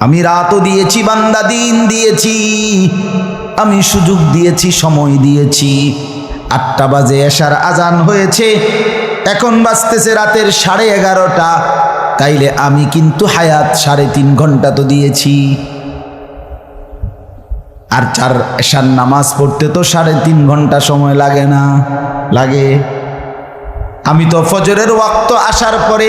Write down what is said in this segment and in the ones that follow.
আমি রাতও দিয়েছি, বান্দা দিন দিয়েছি। আমি সুযোগ দিয়েছি, সময় দিয়েছি। আটটা বাজে এসার আজান হয়েছে। এখন বাজতেছে রাতের সাড়ে এগারোটা। তাইলে আমি কিন্তু হায়াত সাড়ে তিন ঘণ্টা তো দিয়েছি। আর চার এসার নামাজ পড়তে তো সাড়ে তিন ঘণ্টা সময় লাগে না, লাগে। আমি তো ফজরের ওয়াক্ত আসার পরে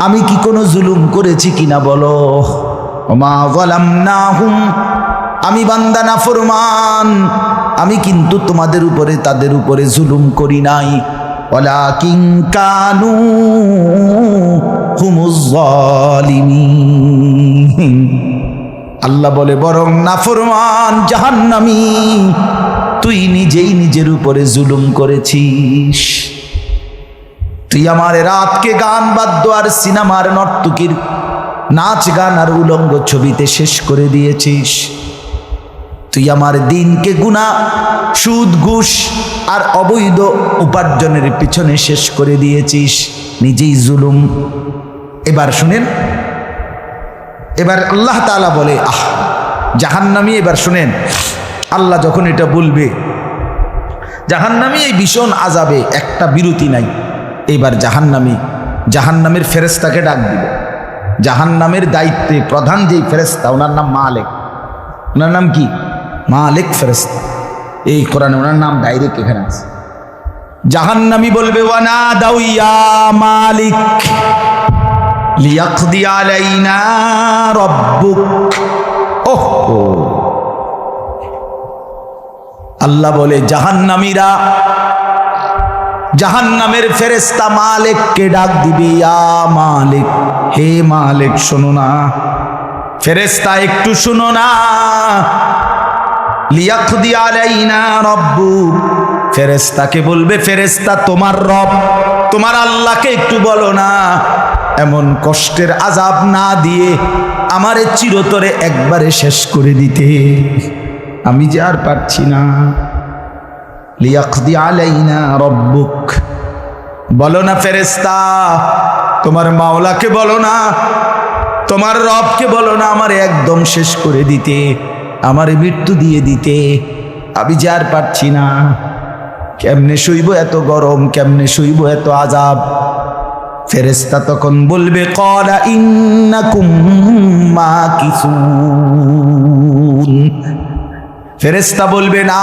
আমি কি কোনো জুলুম করেছি কিনা বলো? ওমা বলাম না হুম আমি বান্দা না ফরমান। আমি কিন্তু তোমাদের উপরে, তাদের উপরে জুলুম করি নাই। ওলা কিং কানু আল্লাহ বলে, বরং না নাফরমান জাহান্নামি। তুই নিজেই নিজের উপরে জুলুম করেছিস। তুই আমার রাতকে গান, বাদ্য আর সিনেমার নর্তকীর নাচ, গান আর উলঙ্গ ছবিতে শেষ করে দিয়েছিস। তুই আমার দিনকে গুণা, সুদ, ঘুষ আর অবৈধ উপার্জনের পিছনে শেষ করে দিয়েছিস। নিজেই জুলুম। এবার শুনেন। এবার আল্লাহ তাআলা বলে, আহ, জাহান্নামি এবার শুনেন। আল্লাহ যখন এটা বলবে, জাহান্নামি এই ভীষণ আজাবে একটা বিরতি নাই। এইবার জাহান্নামি, জাহান্নামের ফেরেস্তাকে ডাক দিবে জাহান্নামের দায়িত্বে প্রধান যেই ফেরেস্তা ওনার নাম মালেক। ওনার নাম কি? মালেক ফেরেস্তা এই কোরআনে ওনার নাম ডাইরেক্ট এখানে আছে। জাহান্নামি বলবে, ওয়ানা দাউইয়া মালিক আল্লাহ বলে, জাহান্নামীরা জাহান্নামের ফেরেস্তা মালিককে ডাক দিবে, ইয়া মালিক, হে মালিক, শোনো না। ফেরেস্তা একটু শুনো না। লিয়াকদি আলাইনা রব্বুক ফেরেস্তাকে বলবে ফেরেস্তা তোমার রব, তোমার আল্লাহকে একটু বলো না। এমন কষ্টের আজাব না দিয়ে আমারে চিরতরে একবারে শেষ করে দিতে। আমি যে আর পারছি না। লিয়াকদি আলাইনা রব্বুক। বলো না ফেরেস্তা তোমার মাওলাকে বলো না, তোমার রবকে বলো না, আমারে একদম শেষ করে দিতে, আমারে মৃত্যু দিয়ে দিতে। আমি যে আর পারছি না। কেমনে শুইব এত গরম, কেমনে শুইব এত আজাব ফেরেস্তা তখন বলবে কলা ইন্নাকুম মা কিছু ফেরেস্তা বলবে, না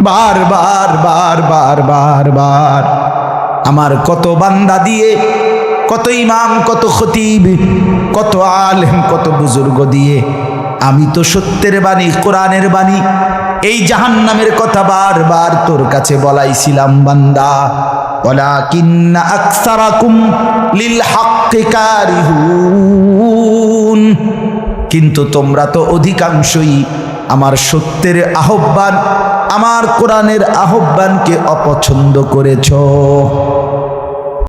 বারবার বার বার বার বার বার। আমার কত বান্দা দিয়ে, কত ইমাম, কত খতিব, কত আলেম, কত বুজুর্গ দিয়ে, আমি তো সত্যের বাণী, কোরআনের বাণী, এই জাহান্নামের কথা বারবার তোর কাছে বলাইছিলাম, বান্দা। কিন্তু তোমরা তো অধিকাংশই আমার সত্যের আহ্বান আমার কোরআনের আহ্বানকে অপছন্দ করেছ।